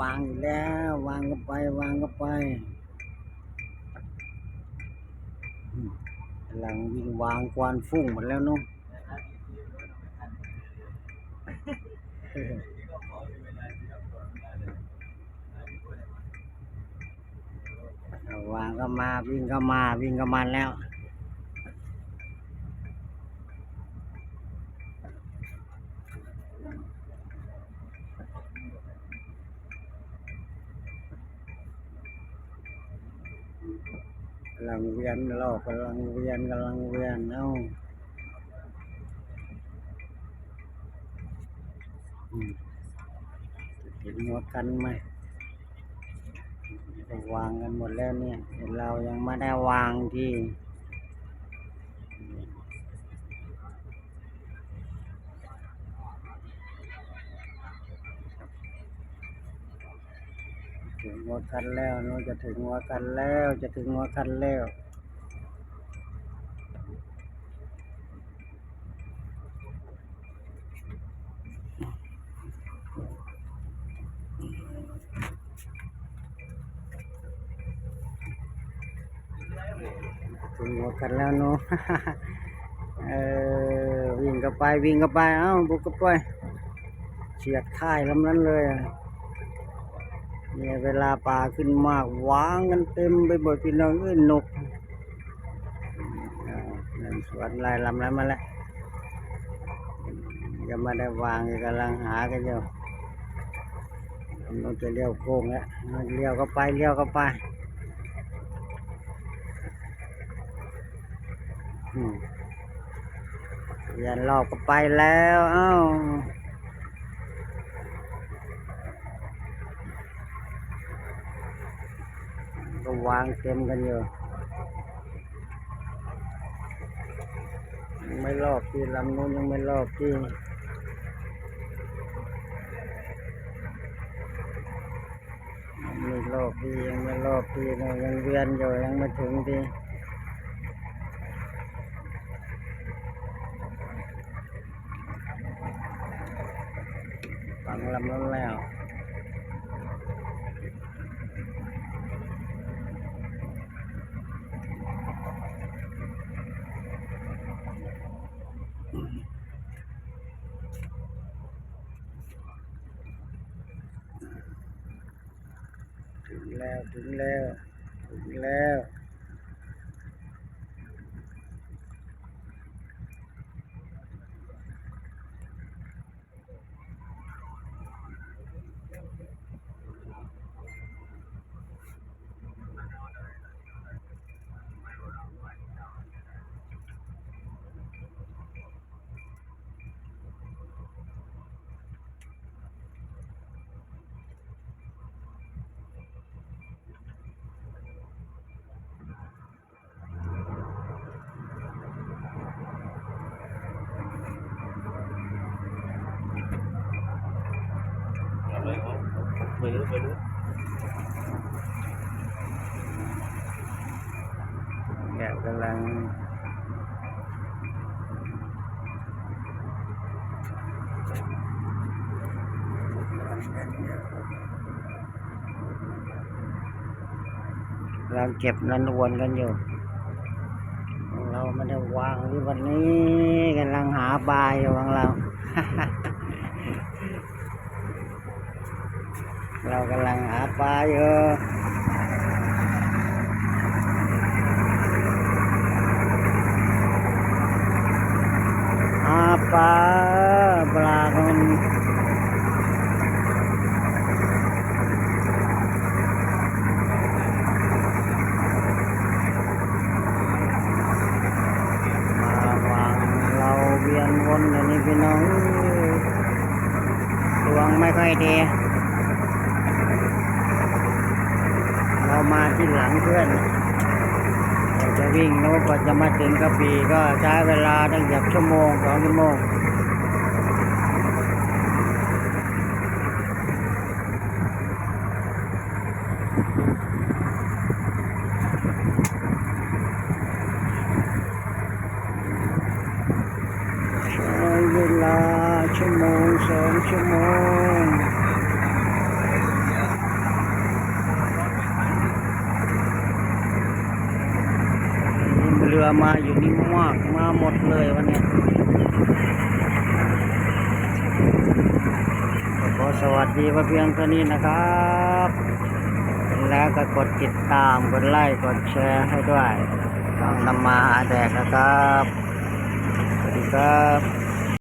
วางอีกแล้ววางก็ไป วางก็ไปกำลังวิ่งวางกวานฟุ้งหมดแล้วเนาะเอาวางก็มาวิ่งก็มาวิ่งก็มาแล้ว กำลังเวียนรอบกำลังเวียนกำลังเวียนเอ้าเห็นหัวกันไหมวางกันหมดแล้วเนี่ยเรายังไม่ได้วางที่ ถึงหัวกันแล้วเนอะจะถึงหัวกันแล้วจะถึงหัวกันแล้วถึงหัวกันแล้วเนาะเออวิ่งก็ไปวิ่งก็ไปเอ้าบุกก็ไปเฉียดค่ายลำนั้นเลยอะ เนี่ยเวลาปลาขึ้นมากวางกันเต็มไปหมดพี่น้องเอ้ยนกนั่นสวนลายลำนั้นมาแล้วยังไม่ได้วางกำลังหากันอยู่มันจะเลี้ยวโค้งแล้วเลี้ยวก็ไปเลี้ยวก็ไปอืมเรียนรอบก็ไปแล้ว เอ้า ก็วางเต็มกันอยู่ ไม่รอบที่ลำนู้นยังไม่รอบที่ไม่รอบที่ยังไม่รอบที่เนยังเวียนอยู่ยังไม่ถึงที่ฟังลำนั้นแล้วถึง แล้วถึงแล้ว ถึงแล้ว อะไรเขา ไม่รู้ไม่รู้เนี่ยกำลังกำลังเก็บนันวนกันอยู่ เราไม่ได้วางที่วันนี้กำลังหาปลาอยู่ของเรา เรากำลังหาปลาอยู่หาปลาปลาคนมาวางเราเวียนวนอย่างนี้พี่น้องดวงไม่ค่อยดี เรา มาที่หลังเพื่อนเราจะวิ่งโน้กว่าจะมาถึงกระบี่ก็ใช้เวลาตั้งเกือบชั่วโมงสองชั่วโมงใช้เวลาชั่วโมงสองชั่วโมง รือมาอยู่นี่มากมาหมดเลยวันนี้ขอสวัสดีพระเพียงเท่านี้นะครับแล้วก็กดติดตามกดไลค์กดแชร์ให้ด้วยต้องนำมาหาแดกนะครับสวัสดีครับ